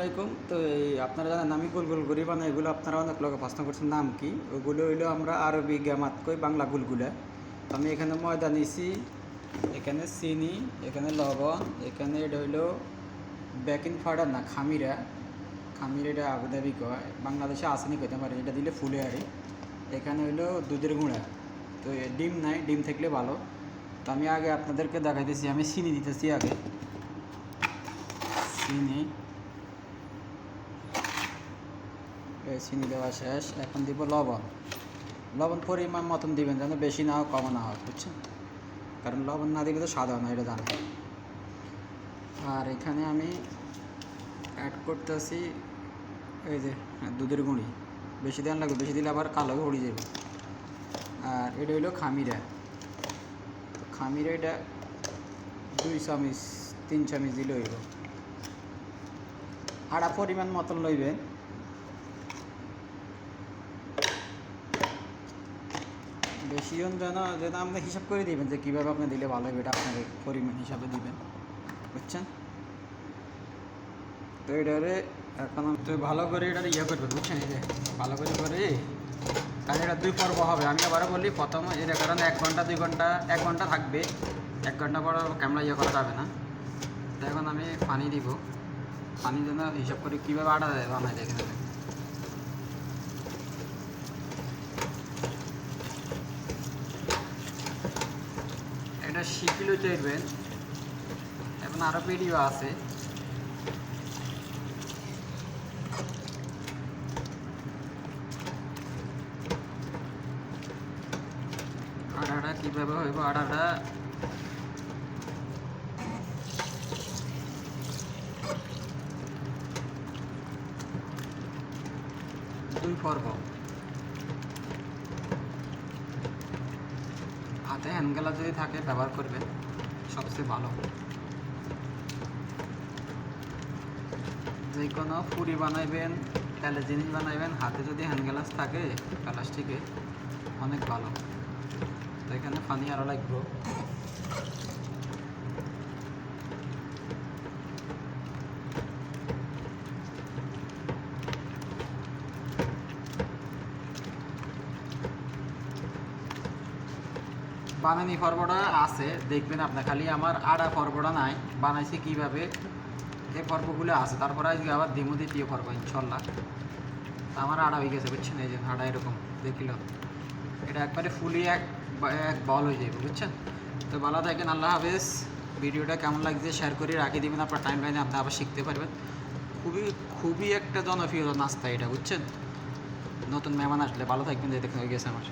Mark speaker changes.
Speaker 1: আলাইকুম। তো এই আপনারা জানেন আমি গুলগুল করি মানে এগুলো আপনারা অনেক লোকে প্রশ্ন করছেন, নাম কি? ওগুলো হইল আমরা আরবি গ্যামাত কই, বাংলা গুলগুলা। তো আমি এখানে ময়দা নিছি, এখানে চিনি, এখানে লবণ, এখানে এটা হইল বেকিং পাউডার না, খামিরা। খামির এটা আবুধাবি কয়, বাংলাদেশে আসেনি কইতে পারে এটা দিলে ফুলে আরে। এখানে হইল দুধের গুঁড়া। তো ডিম নাই, ডিম থাকলে ভালো। তো আমি আগে আপনাদেরকে দেখাইতেছি, আমি চিনি দিতেছি আগে। চিনি এই চিনি দেওয়া শেষ। এখন দিব লবণ। লবণ পরিমাণ মতন দিবেন যেন বেশি না হোক কম না হোক বুঝছেন? কারণ লবণ না দিলে তো হয় না এটা জানেন। আর এখানে আমি অ্যাড করতেছি এই যে হ্যাঁ, দুধের গুঁড়ি। বেশি দেওয়ান লাগবে বেশি দিলে আবার কালো উড়ে যাবে। আর এটা হইল খামিরা। খামিরা এটা দুই চামিচ তিন চামিচ দিলে হইব। আড়া পরিমাণ মতন লইবেন। বেশি জন যেন যেন আপনি হিসাব করে দিবেন যে কীভাবে আপনি দিলে ভালো হবে, এটা আপনাকে পরিমাণ হিসাবে দিবেন। বুঝছেন? তো এটারে এখন তো ভালো করে এটা ইয়ে করবেন, বুঝছেন? এই যে ভালো করে করে কারণ এটা দুই পর্ব হবে। আমি আবারও বলি প্রথম এটা কারণ এক ঘণ্টা, দুই ঘণ্টা, এক ঘণ্টা থাকবে। এক ঘণ্টা পর ক্যামেরা ইয়ে করা যাবে না। তো এখন আমি পানি দিব। পানি যেন হিসাব করে কীভাবে আটা দেয় বানায় দেখে এটা শিখিলেও চাইবেন এখন আরও ভিডিও আছে। আড়াটা কীভাবে হইব? আটাটা দুই পর্ব। হাতে হ্যান্ডগেলা যদি থাকে, ব্যবহার করবেন। সবচেয়ে ভালো। যে কোনো পুরি বানাইবেন তাহলে জিনিস বানাইবেন, হাতে যদি হ্যান্ড গ্লাস থাকে, প্লাস্টিকে, অনেক ভালো। তো এখানে পানি আরও লাগবে। বানানি পর্বটা আছে, দেখবেন আপনার খালি আমার আড়া পর্বটা নাই, বানাইছি কীভাবে, এই পর্বগুলো আছে। তারপরে আজকে আবার দিমু দ্বিতীয় পর্ব, ইনশাল্লাহ। আমার আড়া হয়ে গেছে, বুঝছেন? এই যে আড়া এরকম, দেখিল। এটা একবারে ফুলি এক এক বল হয়ে যাবে বুঝছেন? তো ভালো থাকেন, আল্লাহ হাফেজ। ভিডিওটা কেমন লাগছে শেয়ার করে রাখি দিবেন, আপনার টাইম লাইনে আপনি আবার শিখতে পারবেন। খুবই খুবই একটা জনপ্রিয় নাস্তা এটা, বুঝছেন? নতুন মেহমান আসলে ভালো থাকবেন যে দেখে হয়ে গেছে আমার।